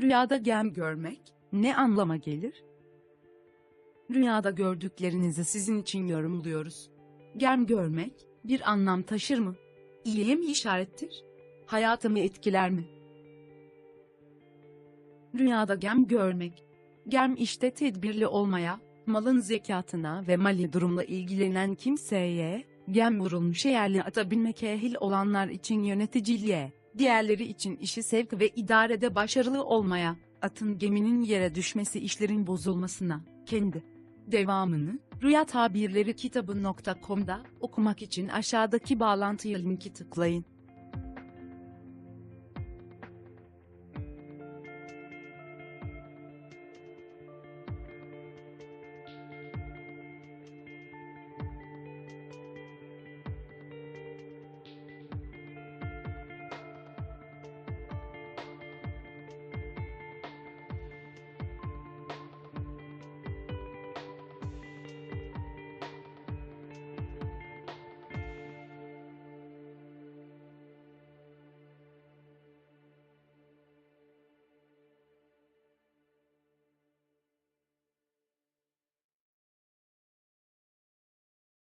Rüyada gem görmek ne anlama gelir? Rüyada gördüklerinizi sizin için yorumluyoruz. Gem görmek bir anlam taşır mı? İyiye mi işarettir? Hayatımı etkiler mi? Rüyada gem görmek. Gem işte tedbirli olmaya, malın zekatına ve mali durumla ilgilenen kimseye, gem vurulmuş yerli ata binmek ehil olanlar için yöneticiliğe, diğerleri için işi sevk ve idarede başarılı olmaya, atın geminin yere düşmesi işlerin bozulmasına, kendi devamını, Rüya Tabirleri kitabı.com'da okumak için aşağıdaki bağlantıya linki tıklayın.